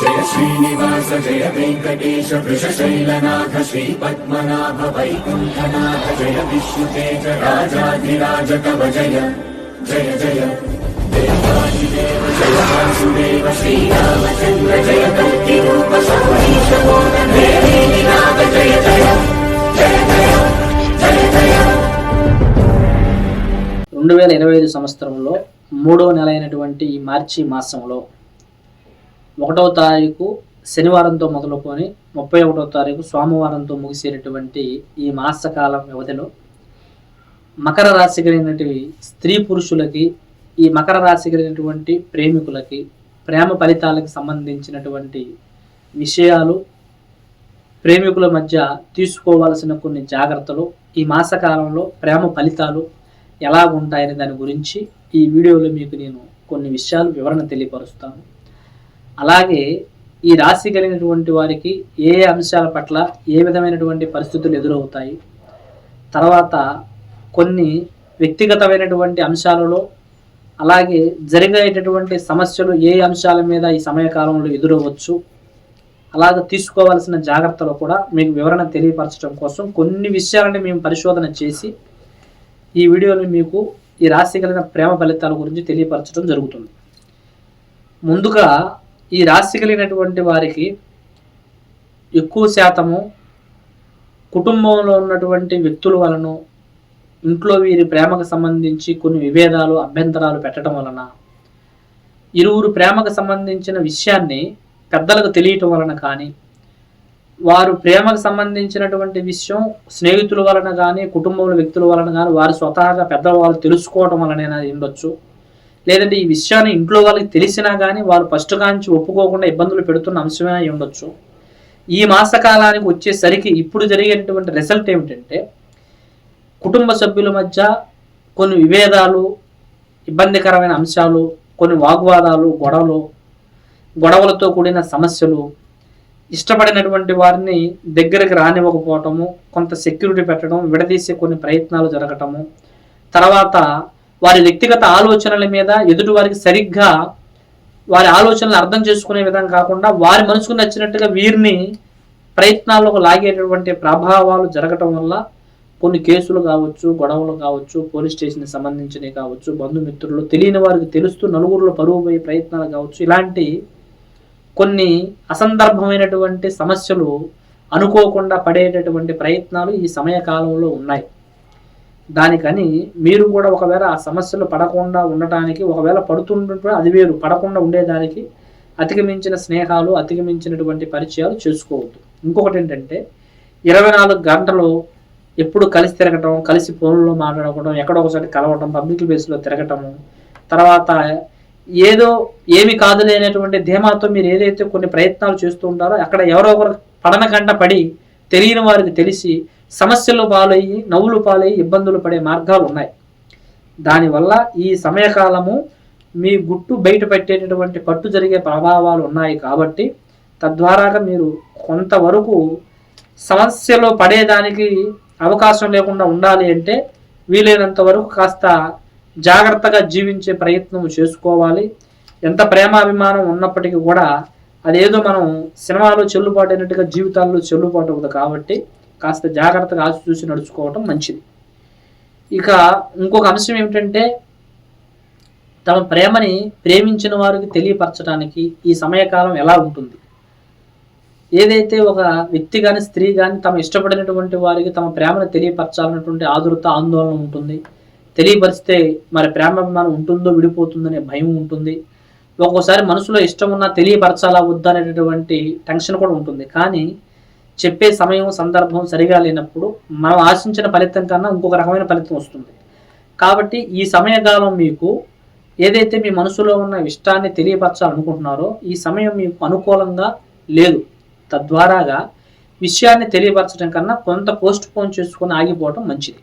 జయ శ్రీనివాస జయ వెంకటేశ వృషశైలనాథ శ్రీ పద్మనాభ వైకుంఠనాథ జయ విష్ణుతేజ రాజాధిరాజ కవ జయ జయ జయ. దేవాదిదేవ జయ వాసుదేవ శ్రీరామచంద్ర జయ కల్కి రూప సౌరీశ నాథ జయ జయ జయ. జయ జయ. జయ రెండు వేల ఇరవై ఐదు సంవత్సరంలో మూడో నెల అయినటువంటి ఈ మార్చి మాసంలో ఒకటవ తారీఖు శనివారంతో మొదలుకొని ముప్పై ఒకటవ తారీఖు సోమవారంతో ముగిసేటటువంటి ఈ మాసకాలం వ్యవధిలో మకర రాశి కలిగినటువంటి స్త్రీ పురుషులకి ఈ మకర రాశి కలిగినటువంటి ప్రేమికులకి ప్రేమ ఫలితాలకు సంబంధించినటువంటి విషయాలు ప్రేమికుల మధ్య తీసుకోవాల్సిన కొన్ని జాగ్రత్తలు ఈ మాసకాలంలో ప్రేమ ఫలితాలు ఎలా ఉంటాయనే దాని గురించి ఈ వీడియోలో మీకు నేను కొన్ని విషయాలు వివరణ తెలియపరుస్తాను. అలాగే ఈ రాశి కలిగినటువంటి వారికి ఏ ఏ అంశాల పట్ల ఏ విధమైనటువంటి పరిస్థితులు ఎదురవుతాయి? తర్వాత కొన్ని వ్యక్తిగతమైనటువంటి అంశాలలో అలాగే జరిగేటటువంటి సమస్యలు ఏ అంశాల మీద ఈ సమయకాలంలో ఎదురవచ్చు? అలాగే తీసుకోవాల్సిన జాగ్రత్తలు కూడా మీకు వివరణ తెలియపరచడం కోసం కొన్ని విషయాలని మేము పరిశోధన చేసి ఈ వీడియోని మీకు ఈ రాశి కలిగిన ప్రేమ ఫలితాల గురించి తెలియపరచడం జరుగుతుంది. ముందుగా ఈ రాశి కలిగినటువంటి వారికి ఎక్కువ శాతము కుటుంబంలో ఉన్నటువంటి వ్యక్తుల వలన ఇంట్లో వీరి ప్రేమకు సంబంధించి కొన్ని విభేదాలు అభ్యంతరాలు పెట్టడం వలన ఇరువురు ప్రేమకు సంబంధించిన విషయాన్ని పెద్దలకు తెలియటం వలన కానీ వారు ప్రేమకు సంబంధించినటువంటి విషయం స్నేహితుల వలన కానీ కుటుంబంలో వ్యక్తుల వలన కానీ వారు స్వతహాగా పెద్దవాళ్ళు తెలుసుకోవటం వలన ఉండొచ్చు. లేదంటే ఈ విషయాన్ని ఇంట్లో వాళ్ళకి తెలిసినా కానీ వారు ఫస్ట్ కాంచి ఒప్పుకోకుండా ఇబ్బందులు పెడుతున్న అంశమే అయి ఉండొచ్చు. ఈ మాసకాలానికి వచ్చేసరికి ఇప్పుడు జరిగేటువంటి రిజల్ట్ ఏమిటంటే కుటుంబ సభ్యుల మధ్య కొన్ని విభేదాలు ఇబ్బందికరమైన అంశాలు కొన్ని వాగ్వాదాలు గొడవలు గొడవలతో కూడిన సమస్యలు ఇష్టపడినటువంటి వారిని దగ్గరికి రానివ్వకపోవటము కొంత సెక్యూరిటీ పెట్టడం విడదీసే కొన్ని ప్రయత్నాలు జరగటము తర్వాత వారి వ్యక్తిగత ఆలోచనల మీద ఎదుటి వారికి సరిగ్గా వారి ఆలోచనలు అర్థం చేసుకునే విధంగా కాకుండా వారి మనసుకు నచ్చినట్టుగా వీరిని ప్రయత్నాలకు లాగేటటువంటి ప్రభావాలు జరగటం వల్ల కొన్ని కేసులు కావచ్చు గొడవలు కావచ్చు పోలీస్ స్టేషన్కి సంబంధించినవి కావచ్చు బంధుమిత్రులు తెలియని వారికి తెలుస్తూ నలుగురిలో పరువు పోయే ప్రయత్నాలు కావచ్చు ఇలాంటి కొన్ని అసందర్భమైనటువంటి సమస్యలు అనుకోకుండా పడేటటువంటి ప్రయత్నాలు ఈ సమయకాలంలో ఉన్నాయి. దానికని మీరు కూడా ఒకవేళ ఆ సమస్యలు పడకుండా ఉండటానికి ఒకవేళ పడుతుంటే అది వేరు పడకుండా ఉండేదానికి అతిగమించిన స్నేహాలు అతిగమించినటువంటి పరిచయాలు చేసుకోవద్దు. ఇంకొకటి ఏంటంటే ఇరవై నాలుగు గంటలు ఎప్పుడు కలిసి తిరగటం కలిసి ఫోన్లో మాట్లాడుకోవడం ఎక్కడో ఒకసారి కలవటం పబ్లిక్ ప్లేస్లో తిరగటము తర్వాత ఏదో ఏమి కాదు లేనటువంటి ధీమాతో మీరు ఏదైతే కొన్ని ప్రయత్నాలు చేస్తూ ఉంటారో అక్కడ ఎవరో ఒకరు పడన గంట పడి తెలియని వారికి తెలిసి సమస్యలు పాలయ్యి నవ్వులు పాలయ్యి ఇబ్బందులు పడే మార్గాలు ఉన్నాయి. దానివల్ల ఈ సమయకాలము మీ గుట్టు బయట పెట్టేటటువంటి పట్టు జరిగే ప్రభావాలు ఉన్నాయి కాబట్టి తద్వారాగా మీరు కొంతవరకు సమస్యలో పడేదానికి అవకాశం లేకుండా ఉండాలి అంటే వీలైనంత వరకు కాస్త జాగ్రత్తగా జీవించే ప్రయత్నం చేసుకోవాలి. ఎంత ప్రేమాభిమానం ఉన్నప్పటికీ కూడా అదేదో మనం సినిమాలో చెల్లుబాటు అయినట్టుగా జీవితాల్లో చెల్లుబాటు అవుతుంది కాబట్టి కాస్త జాగ్రత్తగా ఆచి చూసి నడుచుకోవటం మంచిది. ఇక ఇంకొక అంశం ఏమిటంటే తమ ప్రేమని ప్రేమించిన వారికి తెలియపరచడానికి ఈ సమయకాలం ఎలా ఉంటుంది? ఏదైతే ఒక వ్యక్తి కానీ స్త్రీ కానీ తమ ఇష్టపడినటువంటి వారికి తమ ప్రేమను తెలియపరచాలన్నటువంటి ఆదురత ఆందోళన ఉంటుంది. తెలియపరిస్తే మరి ప్రేమాభిమానం ఉంటుందో విడిపోతుందనే భయం ఉంటుంది. ఒక్కోసారి మనసులో ఇష్టం ఉన్నా తెలియపరచాలా వద్దా అనేటటువంటి టెన్షన్ కూడా ఉంటుంది. కానీ చెప్పే సమయం సందర్భం సరిగా లేనప్పుడు మనం ఆశించిన ఫలితం కన్నా ఇంకొక రకమైన ఫలితం వస్తుంది. కాబట్టి ఈ సమయకాలం మీకు ఏదైతే మీ మనసులో ఉన్న ఇష్టాన్ని తెలియపరచాలనుకుంటున్నారో ఈ సమయం మీకు అనుకూలంగా లేదు. తద్వారాగా విషయాన్ని తెలియపరచడం కన్నా కొంత పోస్ట్ పోన్ చేసుకొని ఆగిపోవడం మంచిది.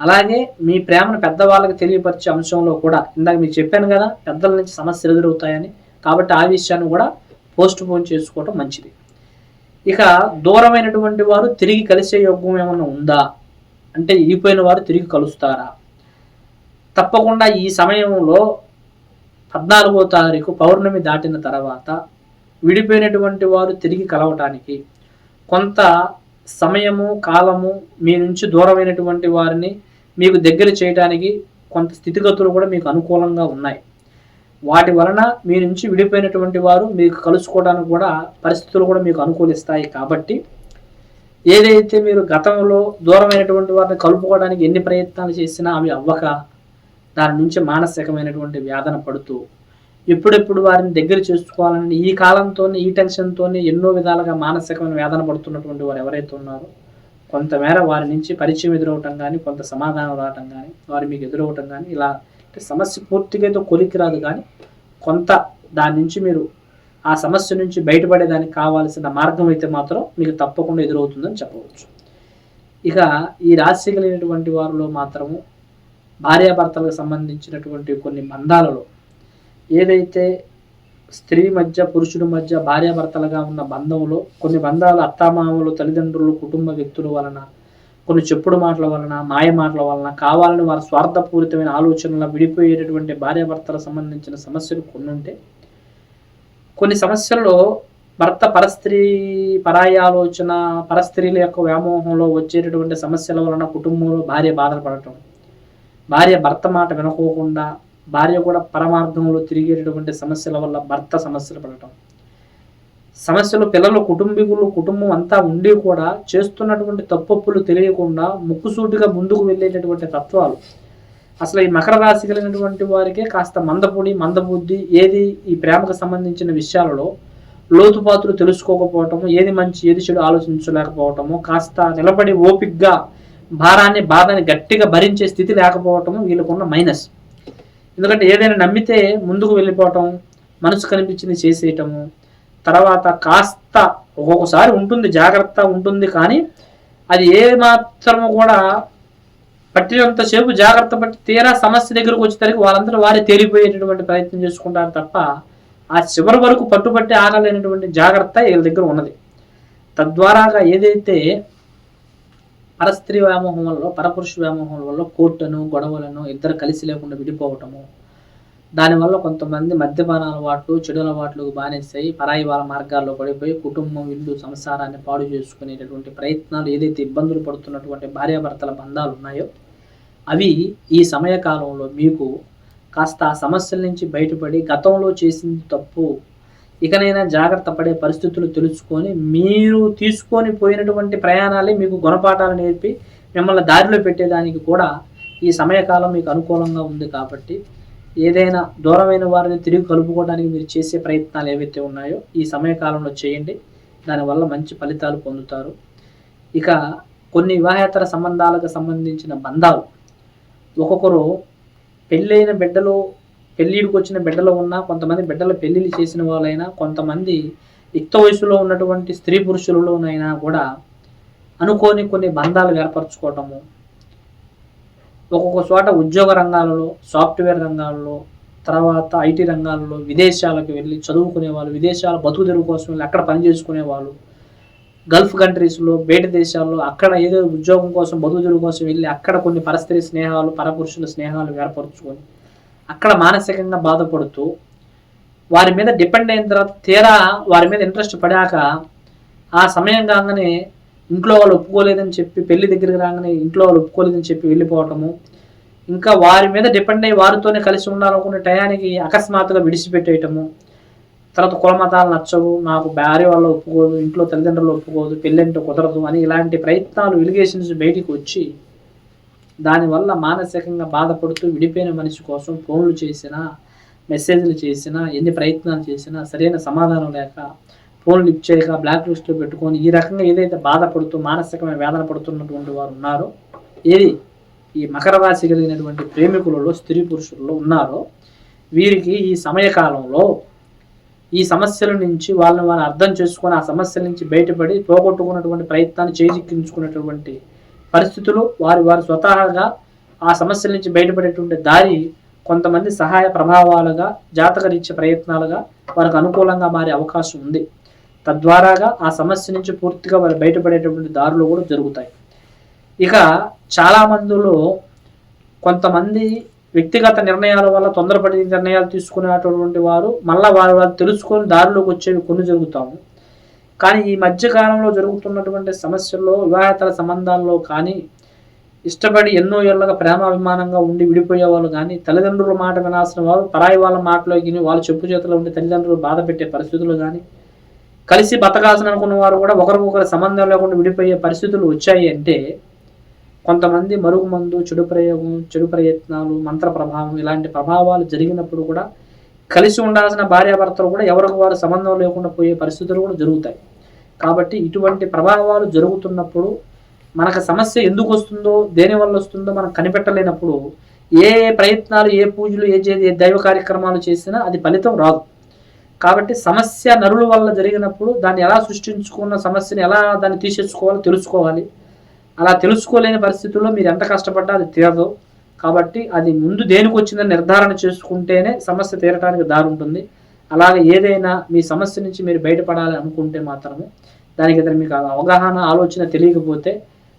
అలాగే మీ ప్రేమను పెద్దవాళ్ళకి తెలియపరిచే అంశంలో కూడా ఇందాక మీకు చెప్పాను కదా పెద్దల నుంచి సమస్యలు ఎదురవుతాయని. కాబట్టి ఆ విషయాన్ని కూడా పోస్ట్ పోన్ చేసుకోవటం మంచిది. ఇక దూరమైనటువంటి వారు తిరిగి కలిసే యోగం ఏమైనా ఉందా? అంటే ఇగిపోయిన వారు తిరిగి కలుస్తారా? తప్పకుండా ఈ సమయంలో పద్నాలుగో తారీఖు పౌర్ణమి దాటిన తర్వాత విడిపోయినటువంటి వారు తిరిగి కలవటానికి కొంత సమయము కాలము మీ నుంచి దూరమైనటువంటి వారిని మీకు దగ్గర చేయడానికి కొంత స్థితిగతులు కూడా మీకు అనుకూలంగా ఉన్నాయి. వాటి వలన మీ నుంచి విడిపోయినటువంటి వారు మీకు కలుసుకోవడానికి కూడా పరిస్థితులు కూడా మీకు అనుకూలిస్తాయి. కాబట్టి ఏదైతే మీరు గతంలో దూరమైనటువంటి వారిని కలుపుకోవడానికి ఎన్ని ప్రయత్నాలు చేసినా అవి అవ్వక దాని నుంచి మానసికమైనటువంటి వేదన పడుతూ ఎప్పుడెప్పుడు వారిని దగ్గర చేసుకోవాలని ఈ కాలంతో ఈ టెన్షన్తో ఎన్నో విధాలుగా మానసికమైన వేదన పడుతున్నటువంటి వారు ఎవరైతే ఉన్నారో కొంతమేర వారి నుంచి పరిచయం ఎదురవటం కానీ కొంత సమాధానం రావటం కానీ వారు మీకు ఎదురవటం కానీ ఇలా సమస్య పూర్తిగా అయితే కొలికి రాదు కానీ కొంత దాని నుంచి మీరు ఆ సమస్య నుంచి బయటపడేదానికి కావాల్సిన మార్గం అయితే మాత్రం మీకు తప్పకుండా ఎదురవుతుందని చెప్పవచ్చు. ఇక ఈ రాశి కలిగినటువంటి వారిలో మాత్రము భార్యాభర్తలకు సంబంధించినటువంటి కొన్ని బంధాలలో ఏదైతే స్త్రీ మధ్య పురుషుడి మధ్య భార్యాభర్తలుగా ఉన్న బంధంలో కొన్ని బంధాలు అత్తామామలు తల్లిదండ్రులు కుటుంబ వ్యక్తుల వలన కొన్ని చెప్పుడు మాటల వలన మాయ మాటల వలన కావాలని వారి స్వార్థపూరితమైన ఆలోచనల విడిపోయేటటువంటి భార్యాభర్తలకు సంబంధించిన సమస్యలు కొన్ని ఉంటే కొన్ని సమస్యల్లో భర్త పరస్త్రీ పరాయ ఆలోచన పరస్త్రీల యొక్క వ్యామోహంలో వచ్చేటటువంటి సమస్యల వలన కుటుంబంలో భార్య బాధలు పడటం భార్య భర్త మాట వినుకోకుండా భార్య కూడా పరమార్థంలో తిరిగేటటువంటి సమస్యల వల్ల భర్త సమస్యలు పడటం. సమస్యలు పిల్లలు కుటుంబీకులు కుటుంబం అంతా ఉండి కూడా చేస్తున్నటువంటి తప్పప్పులు తెలియకుండా ముక్కుసూటిగా ముందుకు వెళ్ళేటటువంటి తత్వాలు. అసలు ఈ మకర రాశి కలిగినటువంటి వారికే కాస్త మందపుడి మందబుద్ధి ఏది ఈ ప్రేమకు సంబంధించిన విషయాలలో లోతుపాతులు తెలుసుకోకపోవటము ఏది మంచి ఏది చెడు ఆలోచించలేకపోవటము కాస్త నిలబడి ఓపిగ్గా భారాన్ని బాధని గట్టిగా భరించే స్థితి లేకపోవటము వీళ్ళకున్న మైనస్. ఎందుకంటే ఏదైనా నమ్మితే ముందుకు వెళ్ళిపోవటం మనసు కనిపించింది చేసేయటము తర్వాత కాస్త ఒక్కొక్కసారి ఉంటుంది జాగ్రత్త ఉంటుంది కానీ అది ఏ మాత్రము కూడా పట్టినంతసేపు జాగ్రత్త పట్టి తీరా సమస్య దగ్గరకు వచ్చేసరికి వాళ్ళందరూ వారే తేలిపోయేటటువంటి ప్రయత్నం చేసుకుంటారు తప్ప ఆ చివరి వరకు పట్టుబట్టి ఆగలేనటువంటి జాగ్రత్త వీళ్ళ దగ్గర ఉన్నది. తద్వారాగా ఏదైతే పరస్త్రీ వ్యామోహం వల్ల పరపురుష వ్యామోహం వల్ల కోర్టును గొడవలను ఇద్దరు కలిసి లేకుండా విడిపోవటము దానివల్ల కొంతమంది మద్యపాన అలవాట్లు చెడు అలవాట్లు బానేస్తాయి పరాయి వాళ్ళ మార్గాల్లో పడిపోయి కుటుంబం ఇల్లు సంసారాన్ని పాడు చేసుకునేటటువంటి ప్రయత్నాలు ఏదైతే ఇబ్బందులు పడుతున్నటువంటి భార్యాభర్తల బంధాలు ఉన్నాయో అవి ఈ సమయకాలంలో మీకు కాస్త ఆ సమస్యల నుంచి బయటపడి గతంలో చేసింది తప్పు ఇకనైనా జాగ్రత్త పడే పరిస్థితులు తెలుసుకొని మీరు తీసుకొని పోయినటువంటి ప్రయాణాలే మీకు గుణపాఠాలు నేర్పి మిమ్మల్ని దారిలో పెట్టేదానికి కూడా ఈ సమయకాలం మీకు అనుకూలంగా ఉంది కాబట్టి ఏదైనా దూరమైన వారిని తిరిగి కలుపుకోవడానికి మీరు చేసే ప్రయత్నాలు ఏవైతే ఉన్నాయో ఈ సమయకాలంలో చేయండి. దానివల్ల మంచి ఫలితాలు పొందుతారు. ఇక కొన్ని వివాహేతర సంబంధాలకు సంబంధించిన బంధాలు. ఒక్కొక్కరు పెళ్ళైన బిడ్డలు పెళ్ళిడికి వచ్చిన బిడ్డలు ఉన్నా కొంతమంది బిడ్డలు పెళ్ళిళ్ళు చేసిన వాళ్ళైనా కొంతమంది యుక్త వయసులో ఉన్నటువంటి స్త్రీ పురుషులలోనైనా కూడా అనుకోని కొన్ని బంధాలు ఏర్పరచుకోవటము ఒక్కొక్క చోట ఉద్యోగ రంగాలలో సాఫ్ట్వేర్ రంగాల్లో తర్వాత ఐటీ రంగాల్లో విదేశాలకు వెళ్ళి చదువుకునే వాళ్ళు విదేశాల బతుకు తెరువు కోసం వెళ్ళి అక్కడ పని చేసుకునే వాళ్ళు గల్ఫ్ కంట్రీస్లో బయట దేశాల్లో అక్కడ ఏదో ఉద్యోగం కోసం బతుకు తెరువు కోసం వెళ్ళి అక్కడ కొన్ని పరస్త్రీ స్నేహాలు పరపురుషుల స్నేహాలు ఏర్పరచుకొని అక్కడ మానసికంగా బాధపడుతూ వారి మీద డిపెండ్ అయిన తర్వాత తీరా వారి మీద ఇంట్రెస్ట్ పడాక ఆ సమయం కాగానే ఇంట్లో వాళ్ళు ఒప్పుకోలేదని చెప్పి పెళ్ళి దగ్గరికి రాగానే ఇంట్లో వాళ్ళు ఒప్పుకోలేదని చెప్పి వెళ్ళిపోవటము. ఇంకా వారి మీద డిపెండ్ అయ్యి వారితోనే కలిసి ఉండాలనుకునే టయానికి అకస్మాత్తుగా విడిచిపెట్టేయటము. తర్వాత కులమతాలు నచ్చవు నాకు భార్య వాళ్ళు ఒప్పుకోదు ఇంట్లో తల్లిదండ్రులు ఒప్పుకోదు పెళ్ళంటే కుదరదు అని ఇలాంటి ప్రయత్నాలు ఎలిగేషన్స్ బయటికి వచ్చి దానివల్ల మానసికంగా బాధపడుతూ విడిపోయిన మనిషి కోసం ఫోన్లు చేసినా మెసేజ్లు చేసినా ఎన్ని ప్రయత్నాలు చేసినా సరైన సమాధానం లేక ఫోన్ లిఫ్ట్ చేయక బ్లాక్ లిస్ట్లో పెట్టుకొని ఈ రకంగా ఏదైతే బాధపడుతూ మానసికమైన వేదన పడుతున్నటువంటి వారు ఉన్నారో ఏది? ఈ మకర రాశి కలిగినటువంటి ప్రేమికులలో స్త్రీ పురుషులలో ఉన్నారో వీరికి ఈ సమయకాలంలో ఈ సమస్యల నుంచి వాళ్ళని వాళ్ళు అర్థం చేసుకొని ఆ సమస్యల నుంచి బయటపడి పోగొట్టుకున్నటువంటి ప్రయత్నాన్ని చేజిక్కించుకున్నటువంటి పరిస్థితులు వారి వారు స్వతహాగా ఆ సమస్యల నుంచి బయటపడేటువంటి దారి కొంతమంది సహాయ ప్రభావాలుగా జాతకరీత్య ప్రయత్నాలుగా వారికి అనుకూలంగా మారే అవకాశం ఉంది. తద్వారాగా ఆ సమస్య నుంచి పూర్తిగా వారు బయటపడేటటువంటి దారులు కూడా జరుగుతాయి. ఇక చాలా మందిలో కొంతమంది వ్యక్తిగత నిర్ణయాల వల్ల తొందరపడి నిర్ణయాలు తీసుకునేటటువంటి వారు మళ్ళీ వారు వారు తెలుసుకొని దారిలోకి వచ్చేవి కొన్ని జరుగుతాము. కానీ ఈ మధ్య కాలంలో జరుగుతున్నటువంటి సమస్యల్లో వివాహేతర సంబంధాల్లో కానీ ఇష్టపడి ఎన్నో ఏళ్ళగా ప్రేమాభిమానంగా ఉండి విడిపోయే వాళ్ళు కానీ తల్లిదండ్రుల మాట వినాల్సిన వారు పరాయి వాళ్ళ మాటలోకి వాళ్ళ చెప్పు చేతిలో ఉండి తల్లిదండ్రులు బాధ పెట్టే పరిస్థితులు కానీ కలిసి బతకాల్సిన అనుకున్న వారు కూడా ఒకరికొకరు సంబంధం లేకుండా విడిపోయే పరిస్థితులు వచ్చాయి అంటే కొంతమంది మరుగు మందు చెడు ప్రయోగం చెడు ప్రయత్నాలు మంత్ర ప్రభావం ఇలాంటి ప్రభావాలు జరిగినప్పుడు కూడా కలిసి ఉండాల్సిన భార్యాభర్తలు కూడా ఎవరికి వారు సంబంధం లేకుండా పోయే పరిస్థితులు కూడా జరుగుతాయి. కాబట్టి ఇటువంటి ప్రభావాలు జరుగుతున్నప్పుడు మనకు సమస్య ఎందుకు వస్తుందో దేనివల్ల వస్తుందో మనం కనిపెట్టలేనప్పుడు ఏ ఏ ప్రయత్నాలు ఏ పూజలు ఏ చే- ఏ దైవ కార్యక్రమాలు చేసినా అది ఫలితం రాదు. కాబట్టి సమస్య నరుల వల్ల జరిగినప్పుడు దాన్ని ఎలా సృష్టించుకున్న సమస్యని ఎలా దాన్ని తీసేసుకోవాలో తెలుసుకోవాలి. అలా తెలుసుకోలేని పరిస్థితుల్లో మీరు ఎంత కష్టపడ్డా అది తీరదు. కాబట్టి అది ముందు దేనికి వచ్చిందని నిర్ధారణ చేసుకుంటేనే సమస్య తీరడానికి దారి ఉంటుంది అలాగే ఏదైనా మీ సమస్య నుంచి మీరు బయటపడాలి అనుకుంటే మాత్రమే దానికి ఇతర మీకు అవగాహన ఆలోచన తెలియకపోతే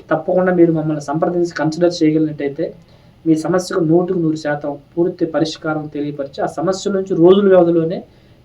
తప్పకుండా మీరు మమ్మల్ని సంప్రదించి కన్సిడర్ చేయగలిగినట్టయితే మీ సమస్యకు నూటికి నూరు శాతం పూర్తి పరిష్కారం తెలియపరిచి ఆ సమస్య నుంచి రోజుల వ్యవధిలోనే